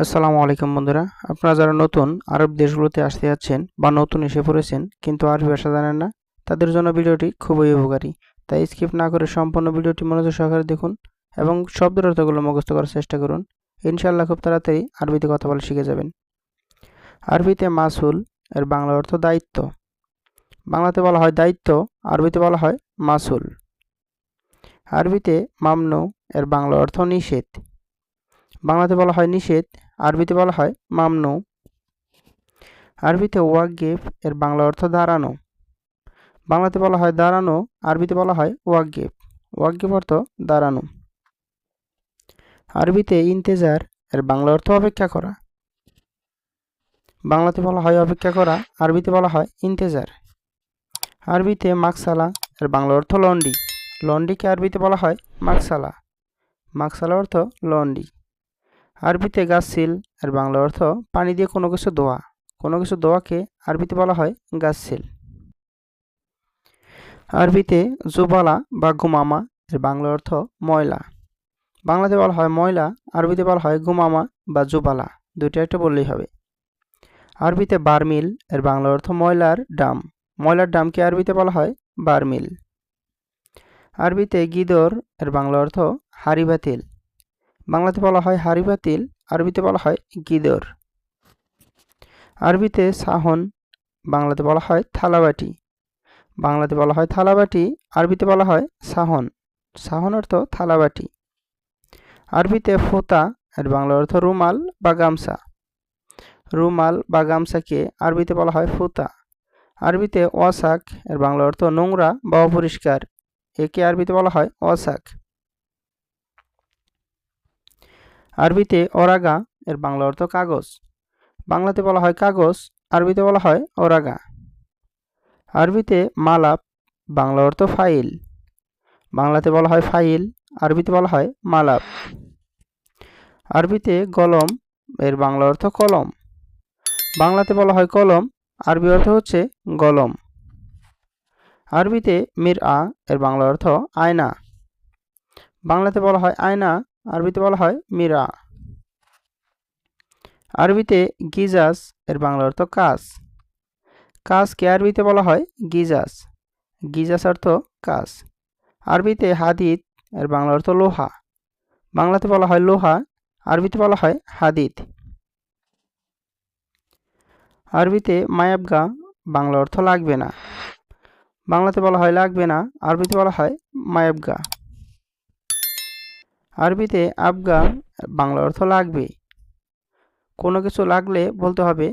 আসসালামু আলাইকুম বন্ধুরা। আপনারা যারা নতুন আরব দেশগুলোতে আসতে যাচ্ছেন বা নতুন এসে পড়েছেন, কিন্তু আরবি ভাষা জানেন না, তাদের জন্য ভিডিওটি খুবই উপকারী। তাই স্কিপ না করে সম্পূর্ণ ভিডিওটি মনোযোগ সহকারে দেখুন এবং শব্দের অর্থগুলো মুখস্থ করার চেষ্টা করুন। ইনশাআল্লাহ খুব তাড়াতাড়ি আরবিতে কথা বলা শিখে যাবেন। আরবিতে মাসুল, এর বাংলা অর্থ দায়িত্ব। বাংলাতে বলা হয় দায়িত্ব, আরবিতে বলা হয় মাসুল। আরবিতে মামনু, এর বাংলা অর্থ নিষেধ। বাংলাতে বলা হয় নিষেধ, আরবিতে বলা হয় মামনু। আরবিতে ওয়াকগিফ এর বাংলা অর্থ দাঁড়ানো। বাংলাতে বলা হয় দাঁড়ানো, আরবিতে বলা হয় ওয়াকগিফ ওয়াকগিফ অর্থ দাঁড়ানো। আরবিতে ইন্তেজার, এর বাংলা অর্থ অপেক্ষা করা। বাংলাতে বলা হয় অপেক্ষা করা, আরবিতে বলা হয় ইন্তেজার। আরবিতে মাকসালা, এর বাংলা অর্থ লন্ডি। লন্ডিকে আরবিতে বলা হয় মাকসালা। মাকসালা অর্থ লন্ডি। আরবিতে গাছসিল এর বাংলা অর্থ পানি দিয়ে কোনো কিছু দোয়া কোনো কিছু দোয়াকে আরবিতে বলা হয় গাছসিল আরবিতে জুবালা বা গুমামা, এর বাংলা অর্থ ময়লা। বাংলাতে বলা হয় ময়লা, আরবিতে বলা হয় গুমামা বা জুবালা। দুইটা একটা বললেই হবে। আরবিতে বারমিল, এর বাংলা অর্থ ময়লার ডাম। ময়লার ডামকে আরবিতে বলা হয় বারমিল। আরবিতে গিদর, এর বাংলা অর্থ হাড়ি বাতিল বাংলাতে বলা হয় হাড়ি বাতিল আরবিতে বলা হয় গিদর। আরবিতে সাহন, বাংলাতে বলা হয় থালাবাটি। বাংলাতে বলা হয় থালাবাটি, আরবিতে বলা হয় সাহন। সাহন অর্থ থালাবাটি। আরবিতে ফোতা, এর বাংলা অর্থ রুমাল বা গামছা। রুমাল বা গামছাকে আরবিতে বলা হয় ফুতা। আরবিতে ওয়াসাক এর বাংলা অর্থ নোংরা বা অপরিষ্কার। একে আরবিতে বলা হয় ওয়াসাক আরবিতে ওরাগা এর বাংলা অর্থ কাগজ। বাংলাতে বলা হয় কাগজ, আরবিতে বলা হয় ওরাগা আরবিতে মালাপ, বাংলা অর্থ ফাইল। বাংলাতে বলা হয় ফাইল, আরবিতে বলা হয় মালাপ। আরবিতে গলম এর বাংলা অর্থ কলম। বাংলাতে বলা হয় কলম, আরবি অর্থ হচ্ছে গলম। আরবিতে মির আ এর বাংলা অর্থ আয়না। বাংলাতে বলা হয় আয়না আরবিতে বলা হয় মীরা। আরবিতে গিজাস, এর বাংলা অর্থ কাজ কাজকে আরবিতে বলা হয় গিজাস। গিজাস অর্থ কাজ আরবিতে হাদিদ, এর বাংলা অর্থ লোহা। বাংলাতে বলা হয় লোহা, আরবিতে বলা হয় হাদিদ। আরবিতে মায়াবগা, বাংলা অর্থ লাগবে না। বাংলাতে বলা হয় লাগবে না, আরবিতে বলা হয় মায়াবগা। আরবিতে আবগা বাংলা অর্থ লাগবে। কোনো কিছু লাগলে বলতে হবে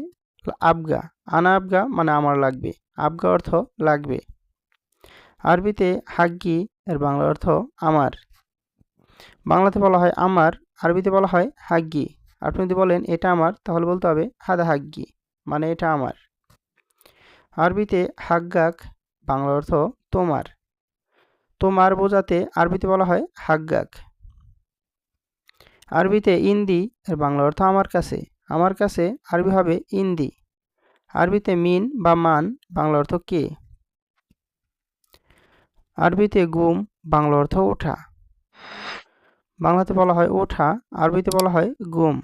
আবগা আনা আবগা মানে আমার লাগবে। আবগা অর্থ লাগবে। আরবিতে হাগ্গি, এর বাংলা অর্থ আমার। বাংলাতে বলা হয় আমার, আরবিতে বলা হয় হাগ্গি। আপনি যদি বলেন, এটা আমার, তাহলে বলতে হবে, হাদা হাগ্গি মানে এটা আমার। আরবিতে হাগ্গাক, বাংলা অর্থ তোমার। তোমার বোঝাতে আরবিতে বলা হয় হাগ্গাক। আরবিতে ইন্দি এর বাংলা অর্থ আমার কাছে। আমার কাছে আরবি হবে ইন্দি। আরবিতে মিন বা মান বাংলা অর্থ কে? আরবিতে গুম বাংলা অর্থ ওঠা। বাংলাতে বলা হয় ওঠা, আরবিতে বলা হয় গুম।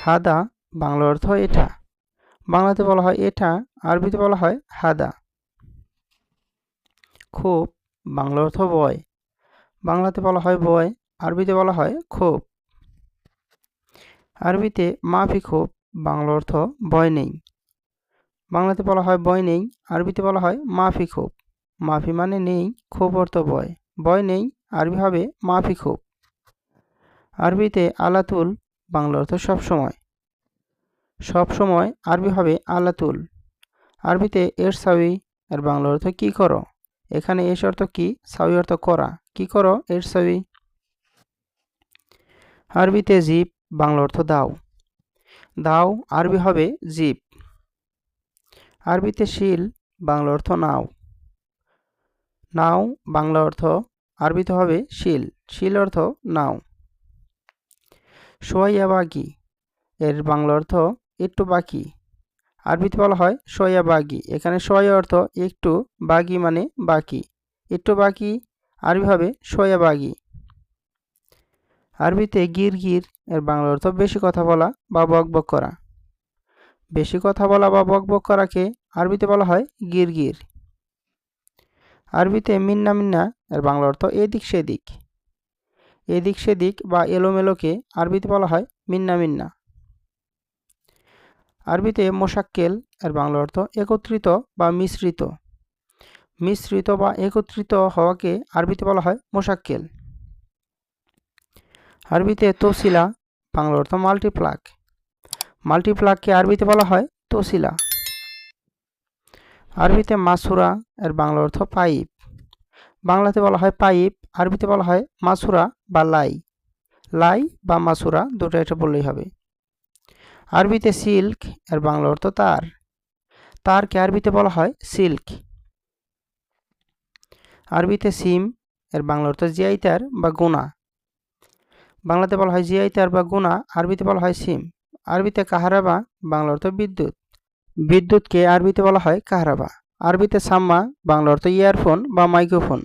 হাদা বাংলা অর্থ এটা। বাংলাতে বলা হয় এটা, আরবিতে বলা হয় হাদা। খুব বাংলা অর্থ বয়। বাংলাতে বলা হয় বয় আরবিতে বলা হয় ক্ষোভ। আরবিতে মাফি ক্ষোভ, বাংলা অর্থ বয় নেই। বাংলাতে বলা হয় বয় নেই, আরবিতে বলা হয় মাফি ক্ষোভ। মাফি মানে নেই, ক্ষোভ অর্থ বয় বয় নেই, আরবি হবে মাফি ক্ষোভ। আরবিতে আলাতুল, বাংলা অর্থ সবসময় সবসময় আরবি হবে আলাতুল। আরবিতে এর সাউই এর বাংলা অর্থ কি করো? এখানে এস অর্থ কি? সাউই অর্থ করা। কি করো? এর সাউই আরবিতে জিপ বাংলা অর্থ দাও। দাও, আরবি হবে জিপ আরবিতে শিল, বাংলা অর্থ নাও। নাও, বাংলা অর্থ, আরবিতে হবে শিল। শিল অর্থ নাও। সোয়াইয়া বাগি, এর বাংলা অর্থ একটু বাকি। আরবিতে বলা হয় সোয়া বাগি। এখানে সোয়া অর্থ একটু বাগি মানে বাকি। একটু বাকি, আরবি হবে সোয়া বাগি। আরবিতে গির গির, এর বাংলা অর্থ বেশি কথা বলা বা বকবক করা। বেশি কথা বলা বা বকবক করাকে আরবিতে বলা হয় গির গির। আরবিতে মিন্না মিন্না, এর বাংলা অর্থ এদিক সেদিক। এদিক সেদিক বা এলোমেলোকে আরবিতে বলা হয় মিন্না মিন্না। আরবিতে মোশাক্কেল, এর বাংলা অর্থ একত্রিত বা মিশ্রিত। মিশ্রিত বা একত্রিত হওয়াকে আরবিতে বলা হয় মোশাক্কেল। আরবিতে তসিলা বাংলা অর্থ মাল্টিপ্লাক মাল্টিপ্লাককে আরবিতে বলা হয় তসিলা। আরবিতে মাসুরা, এর বাংলা অর্থ পাইপ। বাংলাতে বলা হয় পাইপ, আরবিতে বলা হয় মাসুরা বা লাই। লাই বা মাসুরা দুটো এটা বললেই হবে। আরবিতে সিল্ক, এর বাংলা অর্থ তার। তারকে আরবিতে বলা হয় সিল্ক। আরবিতে সিম, এর বাংলা অর্থ জিয়াইতার বা গুণা। বাংলাতে বলা হয় জিয়াইতার বা গুণা, আরবিতে বলা হয় সিম। আরবিতে কাহারাবা, বাংলা অর্থ বিদ্যুৎ। বিদ্যুৎকে আরবিতে বলা হয় কাহারাবা। আরবিতে সাম্মা, বাংলা অর্থ ইয়ারফোন বা মাইক্রোফোন।